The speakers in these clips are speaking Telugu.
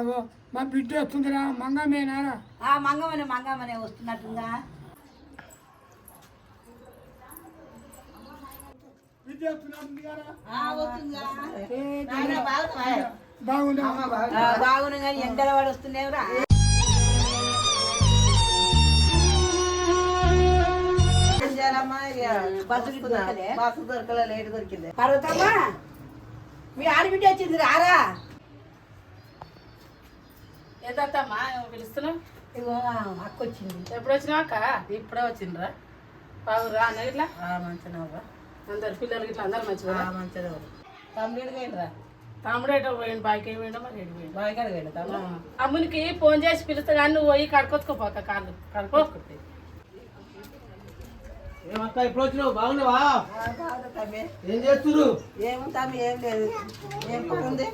అగో మా బిడ్డ వస్తుందిరా మంగమేనారా? ఆ మంగమనే మంగమనే వస్తున్నట్టుందా? బిడ్డ బాగున్నావా? బాగుంది కానీ ఎండల వాడు వస్తున్నావురా. బస్సు దొరకలే. లేట్ దొరికింది. పర్వతమ్మా మీ ఆడబిడ్డ వచ్చింది రారా ఏదత్తమ్మా పిలుస్తున్నావు? ఇగో అక్క వచ్చింది ఎప్పుడు వచ్చినావు అక్క? ఇప్పుడే వచ్చిండ్రా. బాగురా అన్న ఇట్లా మంచిగా అందరు పిల్లలు ఇట్లా అందరు మంచిగా మంచిగా తమ్ముడు పోయిండ్రా? తమ్ముడు ఎటో పోయిండు? బాయికి పోయిండో మరి? ఎటు పోయిండు? బాగా పోయిండు తమ్ముడు? అమ్మునికి ఫోన్ చేసి పిలుస్తా కానీ నువ్వు పోయి కడుకొచ్చుకోపోక కాళ్ళు. కడుకోసుకుంటే ఏమక్క ఇప్పుడు వచ్చినావు? బాగున్నావా? ఏం చేస్తురు ఏమో తమ్మి ఏం లేదు. ఏం పని ఉంది?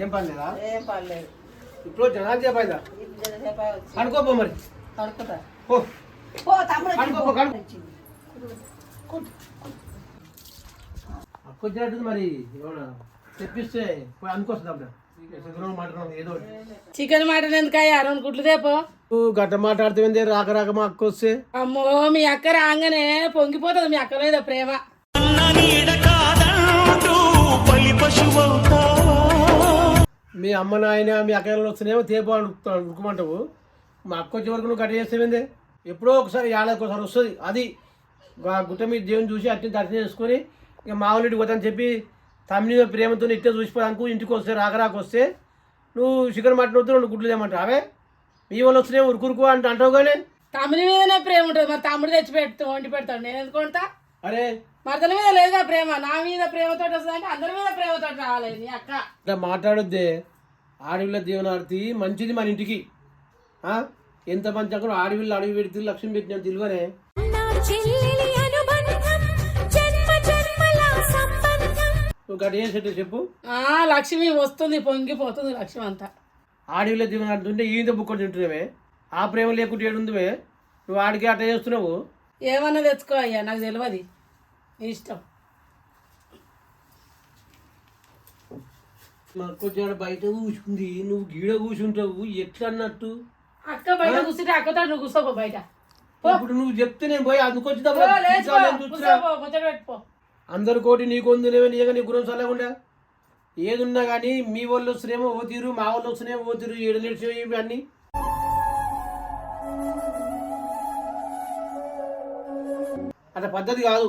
ఏం పని లేదా? ఏం పని లేదు. ఇప్పుడు జరసేపు వచ్చి కనుకోపో మరి మరి తెప్పిస్తే అనుకొస్తుంది అప్పుడు. చికెన్ మటన్ మటన్ ఎందుకయ్యా? రెండు గుడ్లు తేపో గట్ట మాట్లాడుతుంది రాక రాక మా అక్క వస్తే. అమ్మో మీ అక్క రాగానే పొంగిపోతుంది మీ అక్క మీద ప్రేమ. మీ అమ్మ నాయన మీ అక్కలు వస్తేనేమో తేపు అడుగుతాను ఉరుకుమంటావు మా అక్క వచ్చే వరకు నువ్వు గట్ట చేస్తేవిందే? ఎప్పుడో ఒకసారి ఏడాదికి ఒకసారి వస్తుంది. అది గుట్ట మీద దేవుని చూసి అట్నే దర్శనం చేసుకొని ఇక మా ఊళ్ళకి పోతాను చెప్పి తమ్మి మీద ప్రేమతో ఇట్టే చూసిపోయాను ఇంటికి వస్తే రాక రాక వస్తే నువ్వు చికెన్ మటన్ వద్దు రెండు గుడ్లు తెమ్మంటావు అవే? మీ వాళ్ళు వస్తేనే ఉరుకురుకు అంటే అంటావు కానీ. తమ్ముడి మీదనే ప్రేమ ఉంటుంది. మరి తమ్ముడు తెచ్చి పెడుతూ వండి పెడతాడు. నేను ఎందుకు వండుతా? అరే. మరదల మీద లేదుగా ప్రేమ? నా మీద ప్రేమతో వస్తుందంటే అందరి మీద ప్రేమతో రావాలి. నీ అక్క. ఇట్లా మాట్లాడొద్దే. ఆడవిళ్ళ దీవనార్తి మంచిది మన ఇంటికి. ఆ? ఎంత మంచి అక్కడ ఆడవిళ్ళు అడవి పెడితే లక్ష్యం పెట్టిన తెలివనే? నా చెల్లెలి అనుబంధం జన్మ జన్మల సంబంధం. నువ్వు చెప్పు. ఆ లక్ష్మి వస్తుంది పొంగిపోతుంది లక్ష్మి అంతా. ఆడవిలో దీవెన అంటుంటే ఈత బుక్కలు తింటున్నావే? ఆ ప్రేమ లేకుంటే ఏడుందివే? నువ్వు ఆడికి అట్ట చేస్తున్నావు? ఏమన్నా తెచ్చుకో అయ్యా నాకు తెలియదు. నీ ఇష్టం. మా కొంచెం బయట కూసుకుంది నువ్వు గీడ కూర్చుంటావు. ఎట్లా అన్నట్టు అక్క బయట కూర్చుంటే అక్కతో నువ్వు కూర్చోపో బయట. ఇప్పుడు నువ్వు చెప్తే నేను పోయి అందుకొచ్చి అందరు కోటి నీకు వందునేవే నీగా నీ గురం చల్లకుండా ఏదున్నా కానీ మీ వాళ్ళు వస్తున్నామో ఓ తీరు మా వాళ్ళు వస్తున్నామో ఓ తీరు ఏడు ఇవి అన్నీ? అట్లా పద్ధతి కాదు.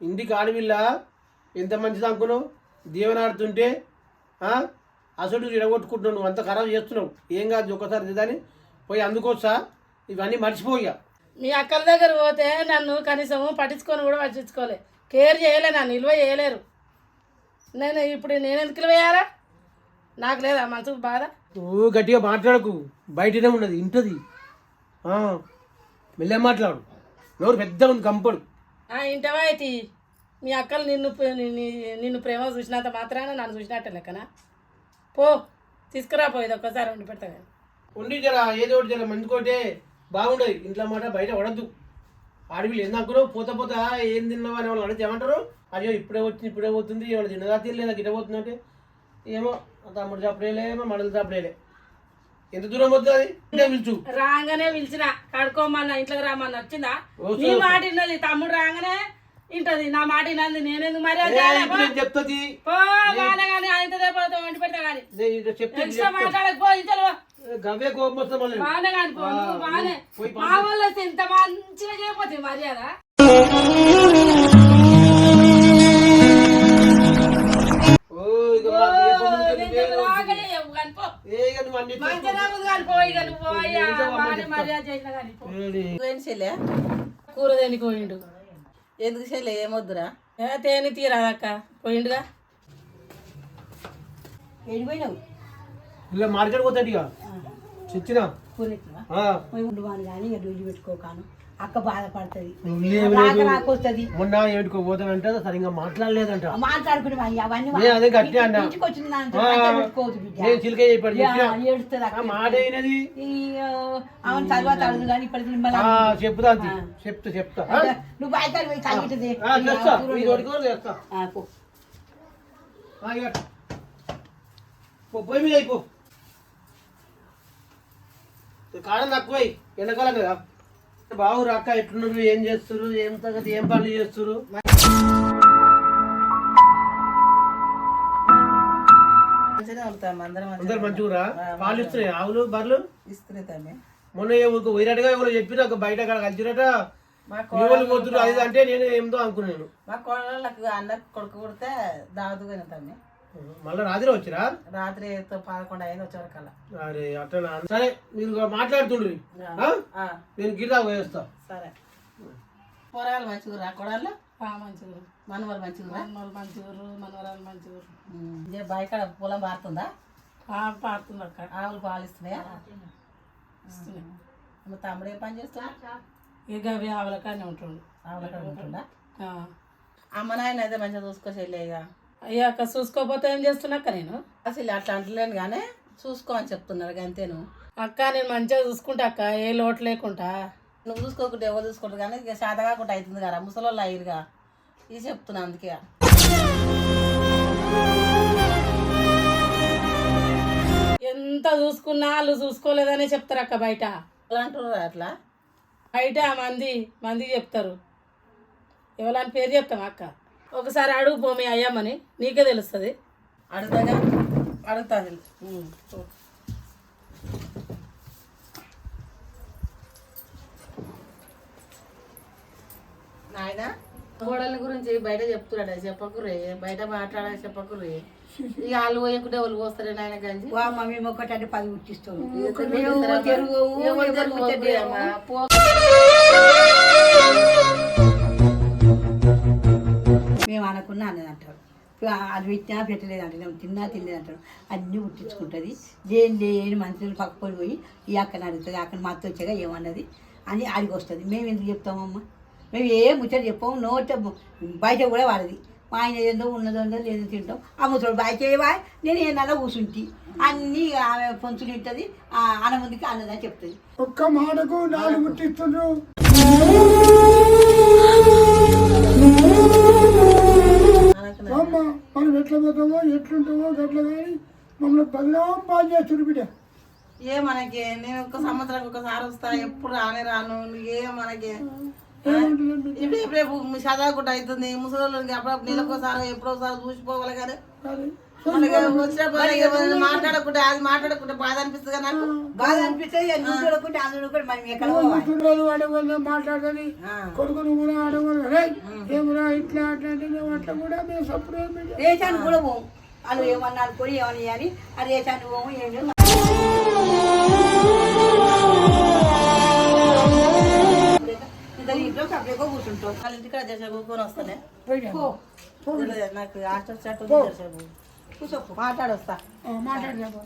ఇంటికి ఆడవిల్ల ఎంత మంచిది అనుకున్నావు దీవెనాడుతుంటే? అసలు ఇడగొట్టుకుంటున్నావు నువ్వు అంత ఖరాబ్ చేస్తున్నావు. ఏం కాదు ఒక్కసారి దాన్ని పోయి అందుకోవచ్చా ఇవన్నీ మర్చిపోయా మీ అక్కల దగ్గర పోతే నన్ను కనీసం పట్టించుకొని కూడా పట్టించుకోలే. కేర్ చేయలే నన్ను నిల్వ చేయలేరు. నేను ఇప్పుడు నేను ఎందుకు నిల్వ చేయాలా? నాకు లేదా మనసుకు బాధ? నువ్వు గట్టిగా మాట్లాడకు. బయటనే ఉన్నది ఇంటది. మెల్లె మాట్లాడు. నోరు పెద్దగా ఉంది కంపడు. ఇంటవా అయితే? మీ అక్కలు నిన్ను నిన్ను ప్రేమ చూసినంత మాత్రాన నన్ను చూసినట్టు లెక్కనా పో తీసుకురా పో ఇది ఒక్కసారి వండి పెడతా ఉండి జర ఏదో ఒకటి జర మంచుకోటే బాగుండదు ఇంట్లో మాట బయట పడద్దు. ఏం అనుకున్నావు పోత పోత ఏం తిన్నావు అని వాళ్ళు అడిగితే ఏమంటారు? అయ్యో ఇప్పుడే వచ్చింది ఇప్పుడే పోతుంది ఏమైనా తిన్నదా తినలేదా గిట్ట పోతుంది అంటే ఏమో తమ్ముడు చప్పుడేలే ఏమో మడలు చప్పుడేలే ఎంత దూరం పోతుంది పిలుచు. రాగానే పిలిచిన కడుకోమన్నా ఇంట్లోకి రామన్నా వచ్చిందా? నీ మాట తమ్ముడు రాగానే ఇంటది నా మాట విన్నది నేనెందుకు మరి చెప్తుంది గవ్వే కోపం బాగానే కానీ బాగానే. పోయి మా వాళ్ళు ఇంత మంచిగా చేయకపోతే మర్యాద? కూర దేనికి పోయిండు? ఎందుకు చెల్లె ఏమొద్దురా? ఏ తేని తీరాదక్క. పోయిండుగా. వెళ్ళిపోయినావు ఇలా మార్కెట్ పోతాడు ఇక చచ్చినా. పోయి ఉండు కానీ ఇక రోజు పెట్టుకోకాను. అక్క బాధపడుతుంది. రాక వస్తుంది మొన్న ఏడుకో పోతానంటే సరిగ్గా మాట్లాడలేదంట. మాట్లాడుకునే అవన్నీ. ఇంటికి ఆ, అవును తర్వాత అడుగు కానీ ఆ, చెప్తా. చెప్తా చెప్తా? నువ్వు బయట పోయి తగ్గిటది పొయ్యి మీద అయిపో. కారం తక్కువై ఎండాకాలం కదా. బావు అక్క ఎట్లున్నారు ఏం చేస్తారు ఏం తగ్గదు ఏం పనులు చేస్తారు అందరం పాలు ఇస్తున్నాయి? ఆవులు ఇస్తున్నాయి తమ్మి. మొన్న ఊరికి పోయినట్టుగా ఎవరు చెప్పిన ఒక బయట అక్కడ కలిసినట్ట మా ఎవరు పోతున్నారు అది ఇది అంటే నేను ఏందో అనుకున్నాను. మా కోడళ్ళకు అన్న కొడుకు పుడితే దావతుగా తమ్మి. మళ్ళీ రాత్రి వచ్చిరా? రాత్రి పదకొండు అయింది వచ్చేవరకల్లా అరే అట్లా సరే మీరు మాట్లాడుతుండ్రి. నేను గిరిదా వేస్తా సరే. కూరగాయలు మంచిగా కొడాళ్ళు? ఆ, మంచిగా మనవాళ్ళు మంచిగా మనవలు మంచిగురు మనవరాలు మంచిగురు ఇదే బాయికాడ పొలం పారుతుందా? పారుతుంది అక్క ఆవులు పాలు ఇస్తున్నాయా? తమ్ముడు ఏ పని చేస్తా? ఇక అవి ఆవులకానే ఉంటుండు. ఆవుల కాడ ఉంటుందా ఆ. అమ్మ నాయన అయితే మంచిగా చూసుకో చెల్లె ఇక అయ్యా అక్క చూసుకోకపోతే ఏం చేస్తున్నాక్క నేను? అసలు అట్లా అంటలేను కానీ చూసుకో అని చెప్తున్నారు అంతేను. అక్క నేను మంచిగా చూసుకుంటా అక్క ఏ లోటు లేకుండా. నువ్వు చూసుకోకుంటే ఎవరు చూసుకుంటారు కానీ ఇక శాత కాకుండా అవుతుంది కదా ముసలోళ్ళు అయ్యిరుగా. ఇది చెప్తున్నా అందుకే. ఎంత చూసుకున్నా వాళ్ళు చూసుకోలేదనే చెప్తారు అక్క బయట. అంటున్నారు అట్లా? బయట మంది మంది చెప్తారు. ఎవరని పేరు చెప్తాం అక్క? ఒకసారి అడుగు పోమి అయ్యామని నీకే తెలుస్తుంది. అడుగుతాగా? అడుగుతా నాయన గోడల గురించి బయట చెప్తున్నాడు చెప్పకురే బయట మాట్లాడే చెప్పకురే ఇక వాళ్ళు పోయకుంటే వాళ్ళు పోస్తారే నాయన గంజి వా మమ్మీ ఒకటి పది ముట్టిస్తాం అది పెట్టినా పెట్టలేదు అంటే తిన్నా తినలేదు అంటారు. అన్నీ ముట్టించుకుంటుంది లేని లేని మంత్రులు పక్కపడి పోయి ఈ అక్కని అడుగుతుంది అక్కడ మా అత్త వచ్చాక ఏమన్నది? అని అడిగి వస్తుంది. మేము ఎందుకు చెప్తామమ్మా? మేము ఏ ముచ్చట చెప్పాము నోట బయట కూడా వాడది. మా ఆయన ఏందో ఉన్నదో ఉందో లేదో తింటాం. ఆ ముసడు బయట నేను ఏదన్నా కూర్చుంటి అన్నీ ఆమె పొంచులు తింటుంది అన్న ముందుకి అన్నదని చెప్తుంది. ఒక్క మాటకు నాలుగు ఎట్లా పోతామో ఎట్లుంటామో గట్ల కానీ మమ్మల్ని బదనాం బాగా చేస్తున్నారు బిడ్డ. ఏ మనకి? నేను ఒక సంవత్సరానికి ఒకసారి వస్తా ఎప్పుడు రానే రాను. ఏ మనకి? ఇప్పుడు ఇప్పుడు చదవకుండా అవుతుంది. ముసలి అప్పుడప్పుడు నెలకోసారి ఎప్పుడోసారి చూసిపోవాలి కానీ మాట్లాడకుంటే అది మాట్లాడకుంటే బాధ అనిపిస్తుంది కదా నాకు? బాధ అనిపిస్తుంది మనం ఎక్కడ మాట్లాడని ఆ. కొడుకును కూడా అడగను రే ఏమురా ఇట్లా అట్లా అంటే మేము అట్లా కూడా మేము సప్పుడు రేషాన్ని కూడా పోము. వాళ్ళు ఏమన్నా అనుకొని ఏమని అని ఆ రేషాన్ని పోము ఏం ఇంట్లో సపరేట్గా కూర్చుంటాం. వాళ్ళ ఇంటికాడ చేసే కూకొని వస్తానే నాకు హాస్టల్ చాట్ ఉంది కూర్చోపు మాట్లాడొస్తా. మాట్లాడలేదు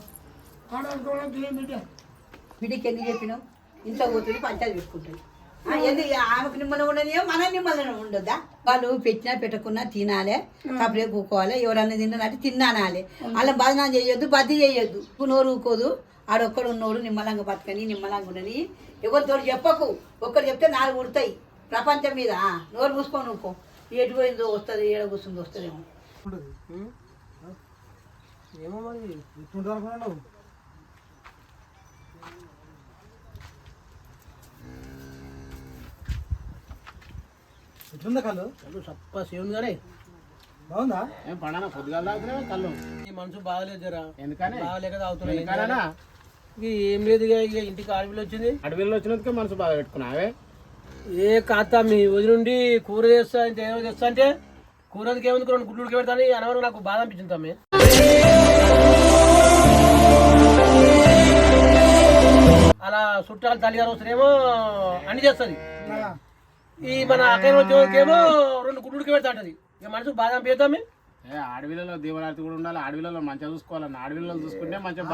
బిడ్డకి ఎందుకు చెప్పినాం ఇంట్లో కూర్చుని పంచాయతీ పెట్టుకుంటుంది. ఆ, ఎందుకు ఆమెకు నిమ్మలం ఉండదు మన నిమ్మలం ఉండొద్దా? వాళ్ళు పెట్టినా పెట్టకున్నా తినాలి. సపరేట్ కూకోవాలి ఎవరన్నా తిన్నారంటే తిన్నానాలి. అలా బదనాలు చేయొద్దు బద్ది చేయొద్దు. నోరు ఊకోదు. ఆడొక్కడు ఉన్నోడు నిమ్మలంగా బతకని నిమ్మలంగా ఉండని. ఎవరితో చెప్పకు. ఒక్కరు చెప్తే నాలుగు ఉడతాయి. ప్రపంచం మీద ఆ, నోరు మూసుకొని ఊకో. ఎటు పోయిందో వస్తుంది ఏడ కూర్చుందో వస్తుందేమో. ఏమో మరి ఇట్టుంటుంది అనుకున్నాను ఎట్లుందా కళ్ళు? కళ్ళు సప్ప సేమ్ గానే. బాగుందా? ఏం పండన పొద్దుగాల తాగుతున్నావా కళ్ళు. ఈ మనసు బాగలేదు జరా. ఎందుకని? బాగలేక తాగుతున్నాయి ఎందుకనా ఏం లేదు ఇక ఇంటికి ఆడపిల్ల వచ్చింది. అడవిలో వచ్చినందుకే మనసు బాధ పెట్టుకున్నావే. ఏ కాత మీ వదిలి నుండి కూర చేస్తా అంటే ఏమో చేస్తా అంటే కూరకి ఏముంది రెండు గుడ్లు పెడతాను అనవరం నాకు బాధ అనిపించింది తమ్మి. చుట్టాలు తల్లిగారు వస్తేనేమో అన్ని చేస్తుంది. ఈ మన అక్కడ వచ్చేకేమో రెండు గుడ్లు ఉడికి పెడతా ఉంటది ఇక మనసు బాధ అనిపిస్తామే ఏ అడవిలలో దీవనార్తి కూడా ఉండాలి. అడవిలలో మంచిగా చూసుకోవాలన్న. అడవిలలో చూసుకుంటే మంచిగా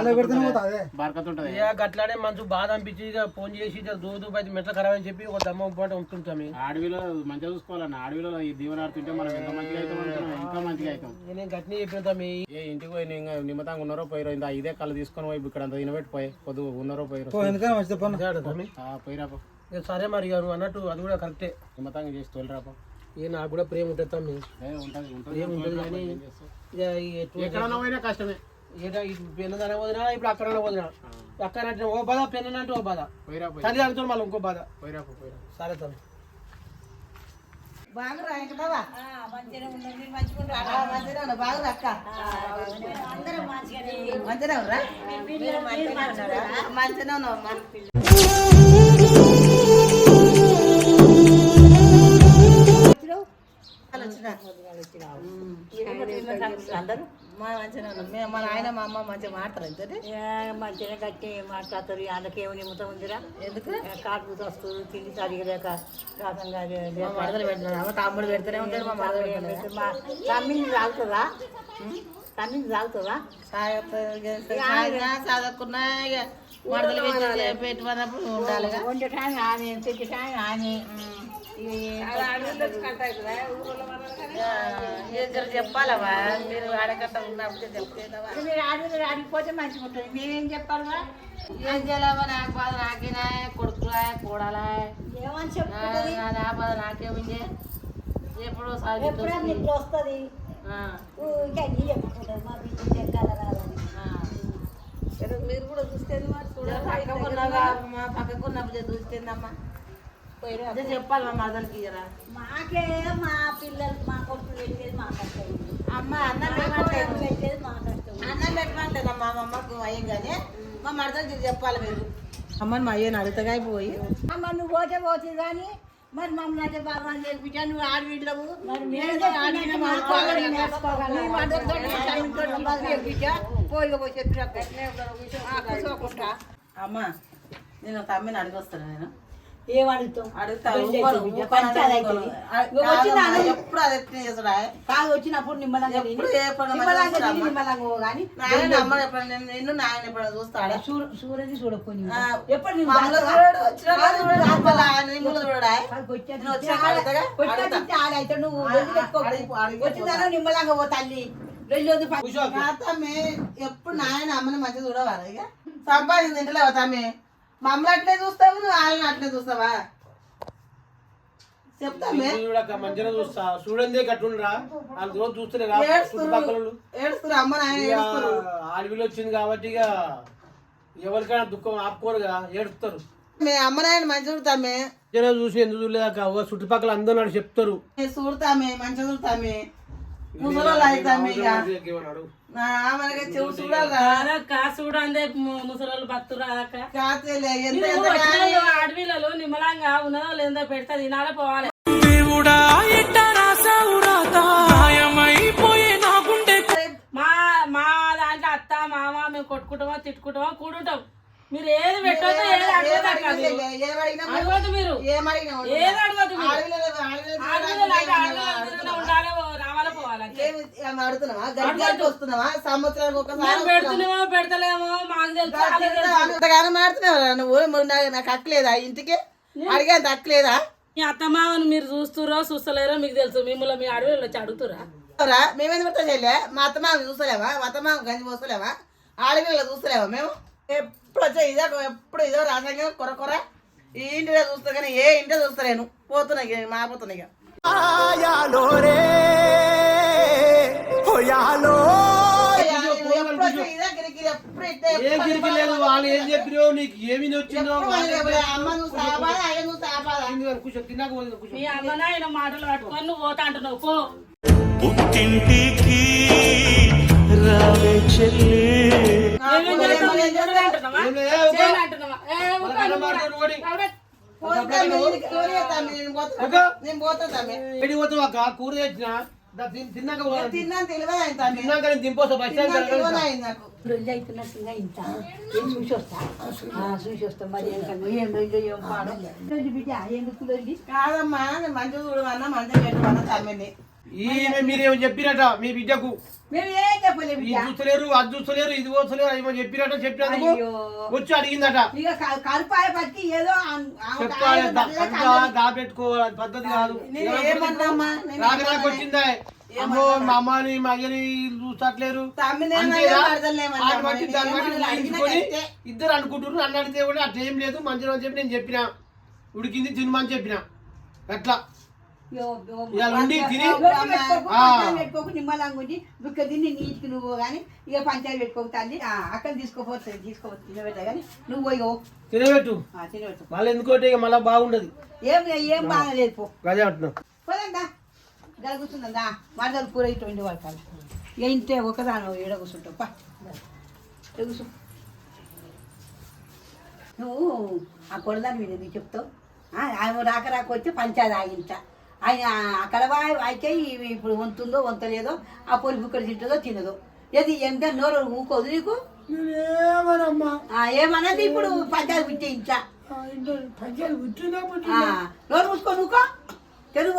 బరకతుంటది. ఇక గట్లానే మనసు బాధ అనిపించి ఇక ఫోన్ చేసి ఇక దూ దూ పది మెట్ల ఖరాబ్ అని చెప్పి ఒక దమ్మ పాట ఉంటుంటాము అడవిలో మంచిగా చూసుకోవాలన్న. అడవిలో ఈ దీవనార్తి ఉంటే మనం ఎంత మంచిగా అవుతాం ఇంకా మంచిగా అవుతాం. నేను గట్టిని చెప్పిన తమ్మి ఏ ఇంటికి పోయి ఇంకా నిమ్మతంగా ఉన్నారో పోయిరో? ఇంత ఇదే కళ్ళు తీసుకొని పోయి ఇక్కడ అంత తినబెట్టి పోయి పొద్దు ఉన్నారో పోయిరో? పో ఎందుకని మంచిది పన్ను అంతే తమ్మి ఆ, పోయిరాపో ఇక సరే మరి అన్నట్టు అది కూడా కరెక్టే నిమ్మతంగా చేసి తోలిరాపో ఇక నాకు కూడా ప్రేమ ఉంటుంది తమ్మి. ఏ ఉంటుంది ఉంటుంది. ప్రేమ ఉంటుంది కానీ ఇక కష్టమే. ఏటా పెన్నదానే వదినా ఇప్పుడు అక్కడ వదినా ఆ. అక్క అంటే ఓ బాధ పెన్న అంటే ఓ బాధ. పోయిరా పోయి తల్లి అనుతో మళ్ళీ ఇంకో బాధ. సరే తల్లి బాగా రాయకటావా మంచిగా ఉండండి మంచిగా ఉండండి. మంచిగా అక్క? అందరం మంచిగా ఉన్నారా మంచిగా ఉన్నావు అమ్మా అందరూ మా మంచిగా మా నాయన మా అమ్మ మంచిగా మాట్లాడతారు ఇంతటి మంచిగా గట్టి మాట్లాడతారు వాళ్ళకేమో నిమ్మతం ఉందిరా ఎందుకు కాటు వస్తుంది తిండి సరిగలేక కాసంగా మా మరదలు పెడుతున్నాడు మా తమ్ముడు పెడుతూనే ఉంటాడు మా మరదలు మా తమ్మిని తాగుతుందా తమ్మిని తాగుతుందా చదువుకున్నా మరదలు పెట్టి పెట్టుకున్నప్పుడు ఉండాలిగా. వండే టైం ఆమె తెచ్చే టైం ఆమె జర చెప్పాలవా? మీరు ఆడకట్ట ఉన్నప్పుడు చెప్తేనవా మీరు ఆడిపోతే మంచిగా ఉంటుంది. మేమేం చెప్పాలరా ఏం చేయాలవా? నాకు బాధ నాకేనా? కొడుకులా? కూడాలా? ఏమని నా నా బాధ నాకేమింది? ఎప్పుడు సాగు ఎప్పుడైనా నిద్ర వస్తుంది? ఇంకా అన్నీ మా బిడ్డ రాదని మీరు కూడా చూస్తే పక్కకున్నాగా మా పక్కకున్నప్పుడు చూస్తేందమ్మా. అదే చెప్పాలి మా మరదలకి ఇయ్యరా. మాకే మా పిల్లలు మా కొడుకు పెట్టేది మా కష్టం అమ్మ అన్నం పెట్టేది మా కష్టం అన్నం పెట్టమంటేనమ్మా మా అమ్మకు మా మరదలకి ఇది చెప్పాలి మీరు. అమ్మని మా అయ్యని అడుగుతాగా పోయి. అమ్మ నువ్వు పోతే పోతుంది కానీ మరి మమ్మల్ని అయితే బాగా నేర్పించా నువ్వు ఆడబిడ్డవు మరి మేము ఆడబిడ్డ అమ్మ నేను తమ్మిని అడిగొస్తాను నేను. ఏం అడుగుతాం ఎప్పుడు అది ఎట్లా కాదు వచ్చినప్పుడు ఎప్పుడు పనులు కానీ నాయన అమ్మ? నిన్ను నాయన చూస్తాడా? చూడకపోయి ఎప్పుడు వచ్చిన నువ్వు నిమ్మలంగా పో తల్లి. తమ్మి ఎప్పుడు నాయన అమ్మని మంచిగా చూడవారా ఇక? సంపాదించి తింటలేవా తమ్మి మమ్మల్ని అట్లే చూస్తావు నువ్వు వాళ్ళని అట్లే చూస్తావా? చెప్తామే మంచిగా చూస్తా. చూడండి కట్టుండ్రా వాళ్ళు రోజు చూస్తూనే రా చుట్టుపక్కల ఏడుస్తురు వాళ్ళు. ఏడుస్తురు అమ్మ నాయన వచ్చింది కాబట్టి ఇక ఎవరికైనా దుఃఖం ఆపుకోరుగా ఏడుస్తారు. మే అమ్మ నాయన మంచి చూడతామే చూసి ఎందుకు ఓ చుట్టుపక్కల అందరూ చెప్తారు. చూడతామే మంచిగా చూడతామే ముసలోళ్ళు అవుతామే ఇక ఏమన్నాడు నా మనకి చెవు చూడాలా కా చూడండి ముసలోళ్ళు భక్తులు అదక్క కాతేలే ఎంత మీరు ఎంత వచ్చిన కానీ అడవిలలో నిమ్మలంగా ఉన్నదో లేదో పెడితే తినాలే పోవాలి. మా మా దాంట్లో అత్త మామ మేము కొట్టుకుంటామో తిట్టుకుంటామో కూడుంటాం. మీరు ఏది పెట్టొద్దు ఏది అడగదు మీరు. ఏది ఉండాలి. రావాలా పోవాలి అడుగుతున్నావా? సంవత్సరానికి ఒకసారి పెడుతున్నామో పెడతలేమో మాకు తెలుసు మాడుతున్నావా నువ్వు? నాకు అక్కలేదా? ఇంటికి? అడిగేంత అక్కలేదా? మీ అత్తమామను మీరు చూస్తురో చూస్తలేరో మీకు తెలుసు. మిమ్మల్ని మీ అడవిలో వచ్చి అడుగుతురా మేమేంది పెడతా చెల్లె? మా అత్తమామ చూస్తలేవా మా అత్తమామ గంజి పోస్తలేవా ఆడపిల్లలు చూస్తలేవా మేము? ఎప్పుడు వచ్చా ఇదే ఎప్పుడు ఇదో రాసంగా కొర కొర. ఈ ఇంటిలో చూస్తా కానీ ఏ ఇంట్లో చూస్తలేను. పోతున్నా ఇక మాపోతున్నా ఇక. వాళ్ళు ఏం నీకు ఏమి వచ్చిందో మీ అమ్మ నాయన మాటలు పట్టుకొని నువ్వు పోతా అంటున్నావు పుట్టింటికి రావే చెల్లి. కూర తెచ్చిన? తిన్నాక తిన్నాక నేను దింపోతా బస్ స్టాండ్ నాకు అవుతున్నట్టుగా ఇంత ఏం చూసి వస్తా ఆ, చూసి వస్తాం మరి ఏం పాడు బిడ్డ ఎందుకు కాదమ్మా మంచిగా చూడమన్నా మంచిగా పెట్టమన్నా తమ్మిని ఈమె మీరేమో చెప్పిరట మీ బిడ్డకు. చూస్తలేరు అది చూస్తలేరు ఇది పోస్తలేరు ఏమో చెప్పిరట చెప్పినందుకు. వచ్చి అడిగిందట. చెప్పాలి. దాపెట్టుకోవాలి అది పద్ధతి కాదు. నేను ఏమన్నామ్మా నేను రాక నాకు వచ్చిందా? అమ్మో మా అమ్మని మా అయ్యని చూస్తట్లేరు. తమ్మిని అంతేనా? ఏమన్నా మరదలేమన్నా వాటి బట్టి నేను దాన్ని బట్టి ఏమన్నా అడిగినా ఊహించుకొని కట్టే. ఇద్దరు అనుకుంటున్నారు. నన్ను అడిగితే కూడా అట్లా ఏం లేదు. మంచిగా చెప్పి నేను చెప్పిన. ఉడికింది తినమని చెప్పిన. అట్లా. పెట్టుకోకు నిమ్మలంగా ఉండి తిని నీటికి నువ్వు కానీ ఇక పంచాయతీ పెట్టుకోకు తల్లి ఆ, అక్కడ తీసుకోపోతుంది తీసుకోపోతుంది తినబెట్టా కానీ నువ్వు పోయి. తినబెట్టు ఆ, తినబెట్టు మళ్ళీ ఎందుకోటి ఇక మళ్ళీ బాగుండదు ఏం ఏం బాగలేదు పో గదే అంటున్నావు పోదందా జరుగుతుందా మరదలు కూర ఇటు ఉండి పడతాను ఇక ఇంటే ఒకదాని ఏడ కూర్చుంటావు పా కూర్చో నువ్వు ఆ కొడదాని మీద నీకు చెప్తావు ఆ, ఆయన రాక రాక వచ్చి పంచాది ఆగింట ఆయన అక్కడ అయితే ఇప్పుడు వంతుందో వంతలేదో ఆ పొలి బుక్కడి తింటుందో తినదో. ఏది ఎంత నోరు ఊకోదు నీకు? ఏమన్నది ఇప్పుడు పంచాయతీ పుట్టే ఇంట్లో. నోరు మూసుకో నువ్వుకో తెలుగు